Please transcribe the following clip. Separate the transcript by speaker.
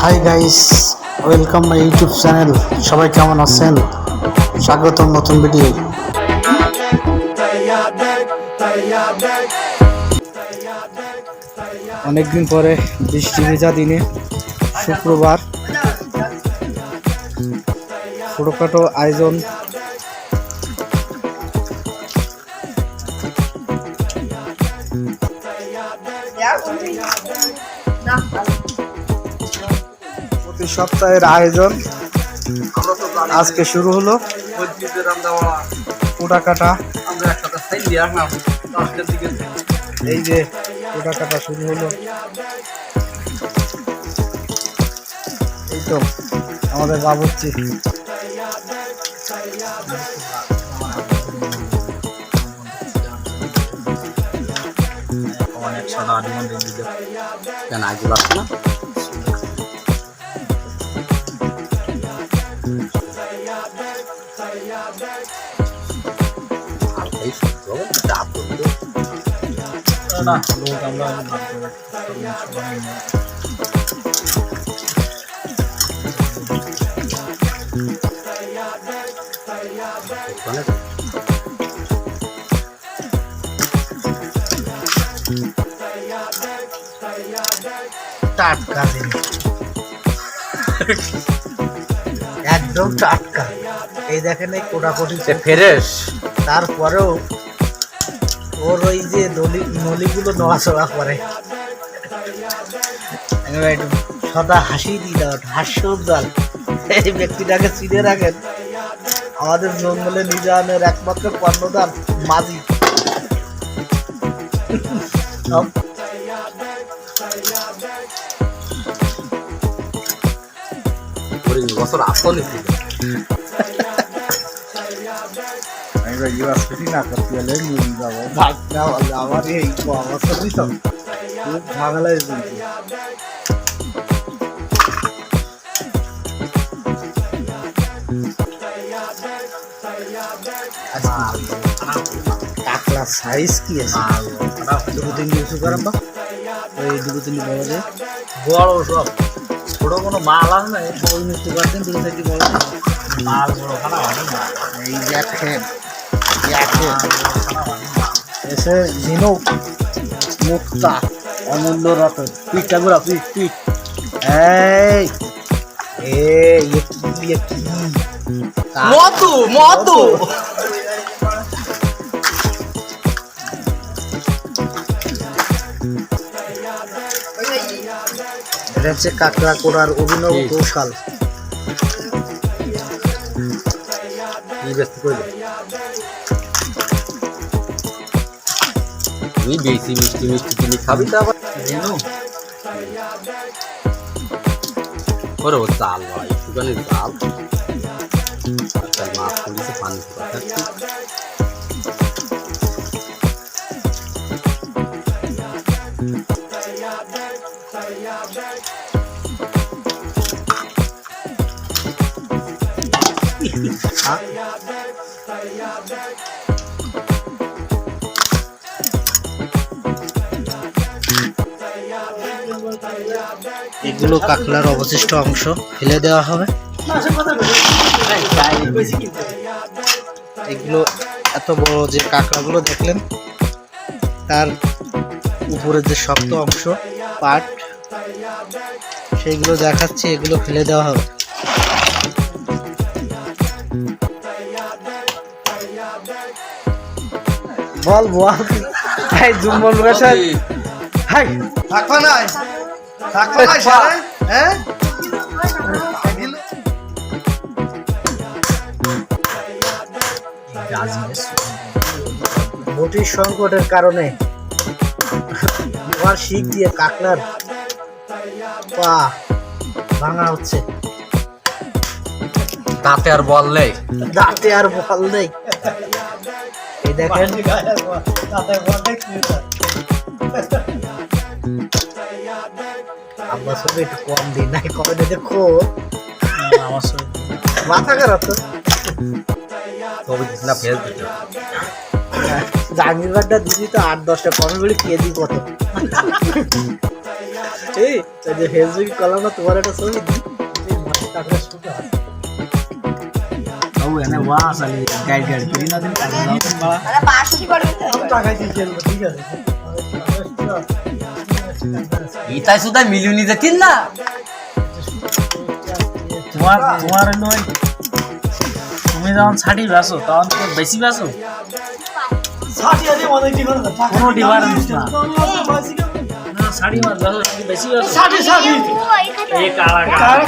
Speaker 1: Hi guys welcome my YouTube channel সবাই কেমন আছেন? স্বাগতম নতুন ভিডিও অনেকদিন পরে বৃষ্টি ভেজা দিনে, শুক্রবার। ছোটোখাটো আয়োজন প্রতি সপ্তাহের আয়োজন আজকে শুরু হলো। কুটা কাটা। এই যে কুটা কাটা শুরু হলো। এই তো আমাদের বাবুর্চি।
Speaker 2: কেন আগে লাগছে না আর
Speaker 1: টাটকা একদম টাটকা। এই দেখেন এই কোটাকুটি
Speaker 2: ফ্রেশ।
Speaker 1: তারপরেও ওর ওই যে নলি নলিগুলো নড়াচড়া করে। সদা হাসি দিই দাও হাস্যোজ্জ্বল এই ব্যক্তিটাকে চিনে রাখেন। আমাদের জঙ্গলে নিজানের একমাত্র কর্ণধার মাঝি
Speaker 2: কুড়ি বছর আসলে
Speaker 1: আমি ইউনিভার্সিটি না করতে গেলে নিয়ে যাব ভাগ না হলে আমার এই অবস্থা দিত খুব ঝামেলা কিন্তু কাতলা সাইজ কি আছে? দুটো তিনটি উঁচু করাম বা? ওই দুটো তিনটি বড়
Speaker 2: বড় সব। ছোট কোনো মাল আছে না
Speaker 1: ওই মিষ্টি করতেন দুটো তিনটি বড়
Speaker 2: মাল বড় খানা হয় না।
Speaker 1: এই দেখেন দেখেন এসে ঝিনুক মুক্তা অমূল্য রতন। পিঠটা ঘোরা পিঠ পিঠ এই এ কি এ কি? এটা হচ্ছে কাঁকড়া কোড়ার অভিনব কৌশল।
Speaker 2: তুমি বেশি মিষ্টি মিষ্টি তুমি খাবি। তো আবার ওরে ও ভাই।
Speaker 1: এগুলো কাঁকড়ার অবশিষ্ট অংশ ফেলে দেওয়া হবে। এগুলো এত বড় যে কাঁকড়াগুলো দেখলেন, তার উপরে যে শক্ত অংশ, পাট, সেইগুলো দেখাচ্ছি, এগুলো ফেলে দেওয়া হবে। বল বল। হাই জুম্বন বেশাই হাই।
Speaker 3: থাকবা নাই থাকবা নাই সারে হ্যাঁ?
Speaker 1: বটির সংকটের কারণে লোহার শিক দিয়ে কাকলার পা ভাঙা হচ্ছে।
Speaker 2: দাঁতে আর বল নেই।
Speaker 1: দাঁতে আর বল নেই। এই দেখেন। আব্বা সব একটু কম দিন নাই কবে দেখে খো
Speaker 3: আমার সঙ্গে
Speaker 1: মাথা খারাপ তো।
Speaker 2: দিস না, ফেস দিতে
Speaker 1: জাহাঙ্গীরবারটা দিদি তো আট, দশটা কমে বলে কেজি কত
Speaker 4: এই যে ফেসবুক কলাম না, তোমার একটা ছবি দিই।
Speaker 2: ইতাই সুদা মিলিউনি যেতিন না?
Speaker 3: তোমার তোমার নই তুমি যখন ছাড়ি বাসো তখন তো বেশি বাসো
Speaker 4: ষাটি আছে। ডিফারেন্স
Speaker 3: না। না শাড়ি মাছ বেশি এই কালা কালা